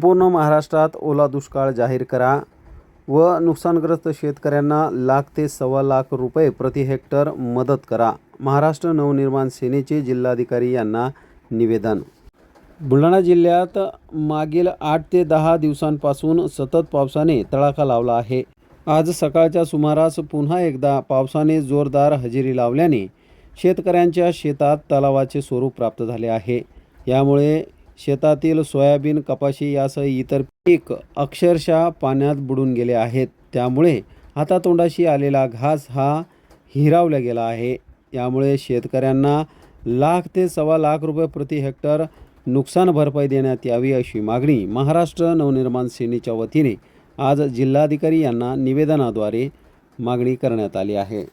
संपूर्ण महाराष्ट्रात ओला दुष्काळ जाहीर करा व नुकसानग्रस्त शेतकऱ्यांना लाख ते सव्वा लाख रुपये प्रति हेक्टर मदत करा. महाराष्ट्र नवनिर्माण सेनेचे जिल्हाधिकारी यांना निवेदन. बुलढाणा जिल्ह्यात मागील आठ ते दहा दिवसांपासून सतत पावसाने तडाखा लावला आहे. आज सकाळच्या सुमारास पुन्हा एकदा पावसाने जोरदार हजेरी लावल्याने शेतकऱ्यांच्या शेतात तलावाचे स्वरूप प्राप्त झाले आहे. यामुळे शेतातील सोयाबीन कपाशी यासह इतर पीक अक्षरशः पाण्यात बुडून गेले आहेत. त्यामुळे हातातोंडाशी आलेला घास हा हिरावला गेला आहे. यामुळे शेतकऱ्यांना लाख ते सव्वा लाख रुपये प्रति हेक्टर नुकसान भरपाई देण्यात यावी अशी मागणी महाराष्ट्र नवनिर्माण सेनेच्या वतीने आज जिल्हाधिकारी यांना निवेदनाद्वारे मागणी करण्यात आली आहे.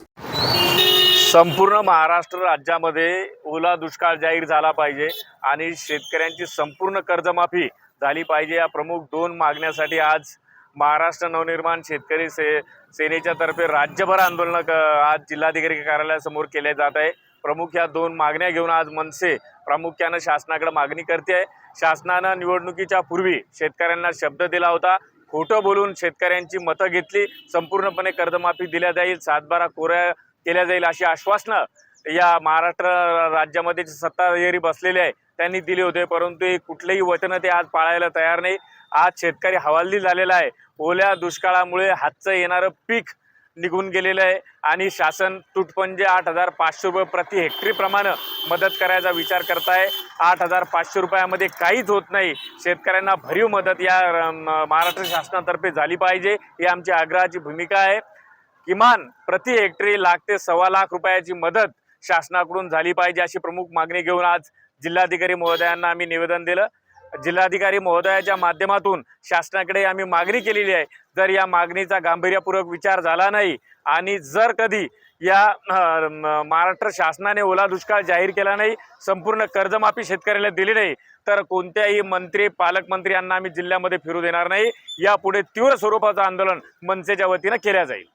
संपूर्ण महाराष्ट्र राज्यामध्ये ओला दुष्काळ जाहीर झाला पाहिजे आणि शेतकऱ्यांची संपूर्ण कर्जमाफी झाली पाहिजे. या प्रमुख दोन मागण्यासाठी आज महाराष्ट्र नवनिर्माण शेतकरी से सेनेच्या तर्फे राज्यभर आंदोलनं क- आज जिल्हाधिकारी कार्यालयासमोर केले जात आहे. प्रमुख या दोन मागण्या घेऊन आज मनसे प्रामुख्यानं शासनाकडे मागणी करते आहे. शासनानं निवडणुकीच्या पूर्वी शेतकऱ्यांना शब्द दिला होता. खोटं बोलून शेतकऱ्यांची मतं घेतली. संपूर्णपणे कर्जमाफी दिल्या जाईल. सातबारा कोऱ्या केल्या जाईल अशी आश्वासनं या महाराष्ट्र राज्यामध्ये जे सत्ताधारी बसलेले आहे त्यांनी दिले होते. परंतु हे कुठलेही वचनं ते आज पाळायला तयार नाही. आज शेतकरी हवालदिल झालेला आहे. ओल्या दुष्काळामुळे हातचं येणारं पीक निघून गेलेलं आहे आणि शासन तुटपंजे आठ हजार पाचशे रुपये प्रति हेक्टरीप्रमाणे मदत करायचा विचार करत आहे आठ हजार पाचशे रुपयामध्ये काहीच होत नाही. शेतकऱ्यांना भरीव मदत या महाराष्ट्र शासनातर्फे झाली पाहिजे. ही आमची आग्रहाची भूमिका आहे. किमान प्रति हेक्टरी लाख ते सव्वा लाख रुपयाची मदत शासनाकडून झाली पाहिजे अशी प्रमुख मागणी घेऊन आज जिल्हाधिकारी महोदयांना आम्ही निवेदन दिलं. जिल्हाधिकारी महोदयाच्या माध्यमातून शासनाकडे आम्ही मागणी केलेली आहे. जर या मागणीचा गांभीर्यपूर्वक विचार झाला नाही आणि जर कधी या म- महाराष्ट्र शासनाने ओला दुष्काळ जाहीर केला नाही संपूर्ण कर्जमाफी शेतकऱ्याला दिली नाही तर कोणत्याही मंत्री पालकमंत्री यांना आम्ही जिल्ह्यामध्ये फिरू देणार नाही. यापुढे तीव्र स्वरूपाचं आंदोलन मनसेच्या वतीनं केल्या जाईल.